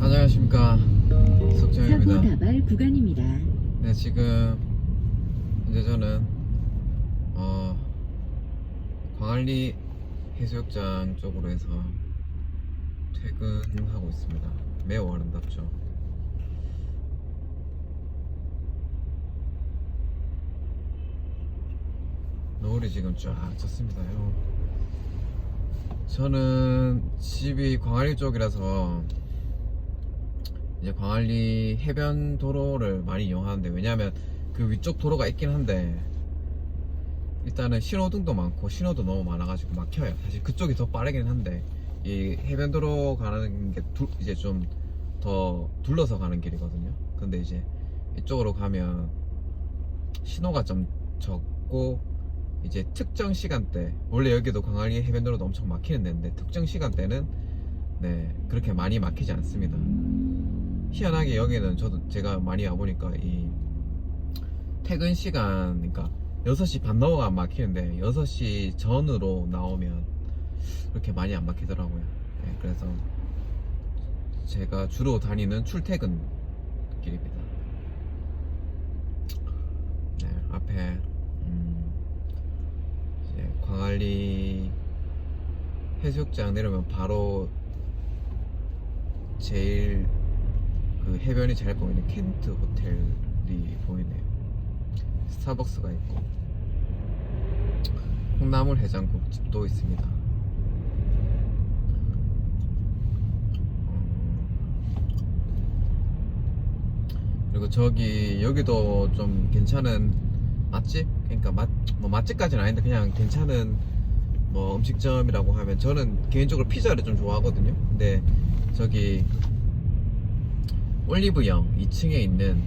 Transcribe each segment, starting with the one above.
안녕하십니까 사고 석정입니다. 다발 구간입니다. 네 지금 이제 저는 어 광안리 해수욕장 쪽으로 해서 퇴근하고 있습니다. 매우 아름답죠. 노을이 지금 쫙 졌습니다 요. 저는 집이 광안리 쪽이라서 이제 광안리 해변 도로를 많이 이용하는데 왜냐하면 그 위쪽 도로가 있긴 한데 일단은 신호등도 많고 신호도 너무 많아가지고 막혀요. 사실 그쪽이 더 빠르긴 한데 이 해변 도로 가는 게 두- 이제 좀 더 둘러서 가는 길이거든요. 근데 이제 이쪽으로 가면 신호가 좀 적고 이제 특정 시간대 원래 여기도 광안리 해변 도로도 엄청 막히는 데인데 특정 시간대는 네 그렇게 많이 막히지 않습니다. 희한하게 여기는 저도 제가 많이 와보니까 이 퇴근 시간 그러니까 6시 반 넘어가 안 막히는데 6시 전으로 나오면 그렇게 많이 안 막히더라고요. 네, 그래서 제가 주로 다니는 출퇴근 길입니다. 네, 앞에 음, 이제 광안리 해수욕장 내려면 바로 제일 그 해변이 잘 보이는 켄트 호텔이 보이네요. 스타벅스가 있고 콩나물 해장국집도 있습니다. 어, 그리고 저기 여기도 좀 괜찮은 맛집 그러니까 맛 뭐 맛집까지는 아닌데 그냥 괜찮은 뭐 음식점이라고 하면 저는 개인적으로 피자를 좀 좋아하거든요. 근데 저기 올리브영 2층에 있는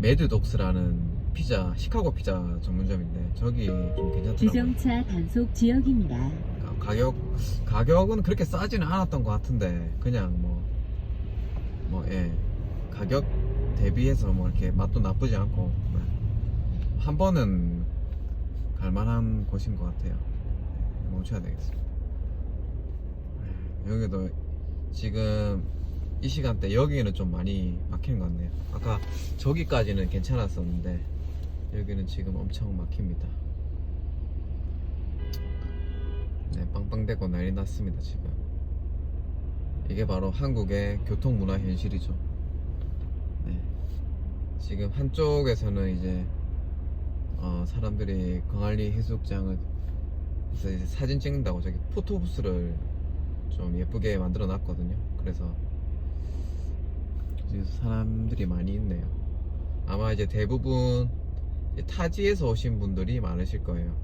매드독스라는 피자 시카고 피자 전문점인데 저기 좀 괜찮더라고요. 주정차 단속 지역입니다. 가- 가격 가격은 그렇게 싸지는 않았던 것 같은데 그냥 뭐 뭐 예 가격 대비해서 뭐 이렇게 맛도 나쁘지 않고 뭐한 번은 갈만한 곳인 것 같아요. 네, 멈춰야 되겠습니다. 네, 여기도 지금 이 시간대 여기는 좀 많이 막히는 것 같네요. 아까 저기까지는 괜찮았었는데 여기는 지금 엄청 막힙니다. 네, 빵빵대고 난리 났습니다, 지금. 이게 바로 한국의 교통문화 현실이죠. 네. 지금 한쪽에서는 이제, 어, 사람들이 광안리 해수욕장을, 사진 찍는다고 저기 포토부스를 좀 예쁘게 만들어 놨거든요. 그래서, 사람들이 많이 있네요. 아마 이제 대부분 타지에서 오신 분들이 많으실 거예요.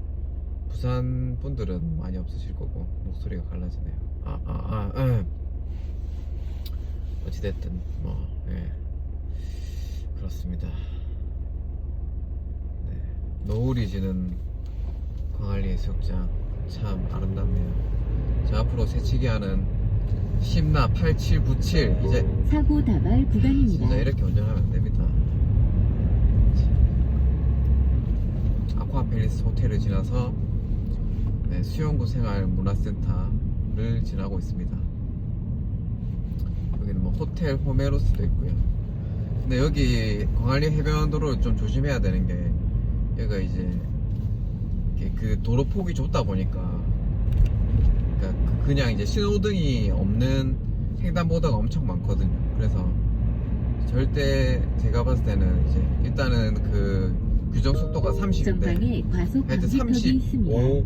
부산 분들은 많이 없으실 거고 목소리가 갈라지네요. 아, 아, 아, 아. 어찌됐든 뭐, 예. 그렇습니다. 네. 노을이 지는 광안리 해수욕장 참 아름답네요. 저 앞으로 새치기 하는 심나 8797 이제 사고 다발 구간입니다. 진짜 이렇게 운전하면 안 됩니다. 아쿠아팰리스 호텔을 지나서 네, 수영구 생활 문화센터를 지나고 있습니다. 여기는 뭐 호텔 호메로스도 있고요. 근데 여기 광안리 해변도로를 좀 조심해야 되는 게 여기가 이제 그 도로 폭이 좁다 보니까 그냥 이제 신호등이 없는 횡단보도가 엄청 많거든요. 그래서 절대 제가 봤을 때는 이제 일단은 그 규정 속도가 30인데 전방에 과속 하여튼 방지턱이 있습니다. 35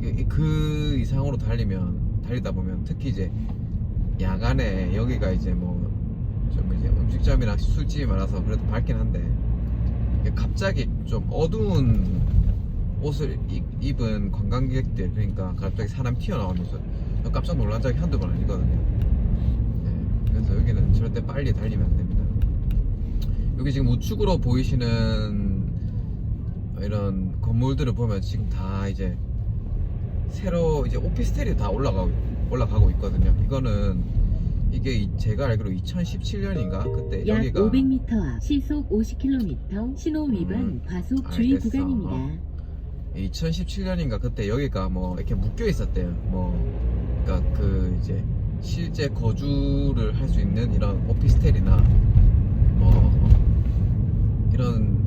그- 그 이상으로 달리면 달리다 보면 특히 이제 야간에 여기가 이제 뭐 좀 이제 음식점이나 술집이 많아서 그래도 밝긴 한데 갑자기 좀 어두운 옷을 입- 입은 관광객들 그러니까 갑자기 사람 튀어나오면서 깜짝 놀란 적이 한두 번 아니거든요. 네, 그래서 여기는 절대 빨리 달리면 안 됩니다. 여기 지금 우측으로 보이시는 이런 건물들을 보면 지금 다 이제 새로 이제 오피스텔이 다 올라가고 올라가고 있거든요. 이거는 이게 이- 제가 알기로 2017년인가 그때 약 여기가 500m 앞 시속 50km 신호 위반 음, 과속 주의 알겠어. 구간입니다. 2017년인가 그때 여기가 뭐 이렇게 묶여 있었대요. 뭐 그러니까 그 이제 실제 거주를 할 수 있는 이런 오피스텔이나 뭐 이런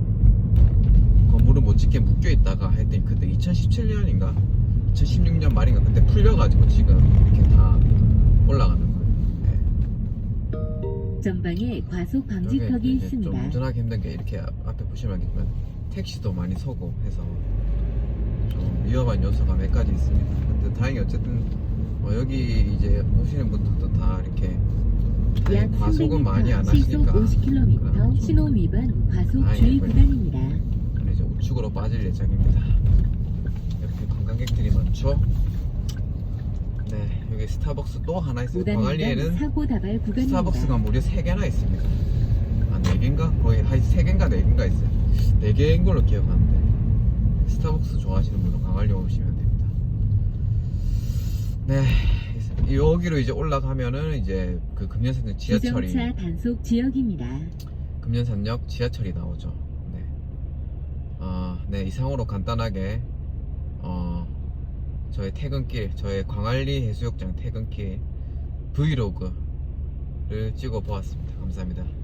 건물을 못 짓게 묶여 있다가 하여튼 그때 2017년인가 2016년 말인가 그때 풀려가지고 지금 이렇게 다 올라가는 거예요. 네. 전방에 과속 방지턱이 이제 좀 있습니다. 운전하기 힘든 게 이렇게 앞- 앞에 보시면 알겠지만 택시도 많이 서고 해서 좀 위험한 요소가 몇 가지 있습니다. 근데 다행히 어쨌든 뭐 여기 이제 오시는 분들도 다 이렇게 약 다행히 과속은 많이 안 300m 시속 하시니까 50km 그럼 신호 위반 과속. 주의 구간입니다. 오늘 이제 우측으로 빠질 예정입니다. 이렇게 관광객들이 많죠. 네, 여기 스타벅스 또 하나 있어요. 5단간 광안리에는 사고 다발 구간입니다. 스타벅스가 무려 3개나 있습니다. 아, 4개인가? 거의 한 3개인가 4개인가 있어요. 4개인 걸로 기억하는데. 스타벅스 좋아하시는 분은 광안리 오시면 됩니다. 네. 여기로 이제 올라가면은 이제 그 금년산역 지하철이 주정차 단속 지역입니다. 금년산역 지하철이 나오죠. 네. 어, 네, 이상으로 간단하게 어, 저의 퇴근길, 저의 광안리 해수욕장 퇴근길 브이로그를 찍어 보았습니다. 감사합니다.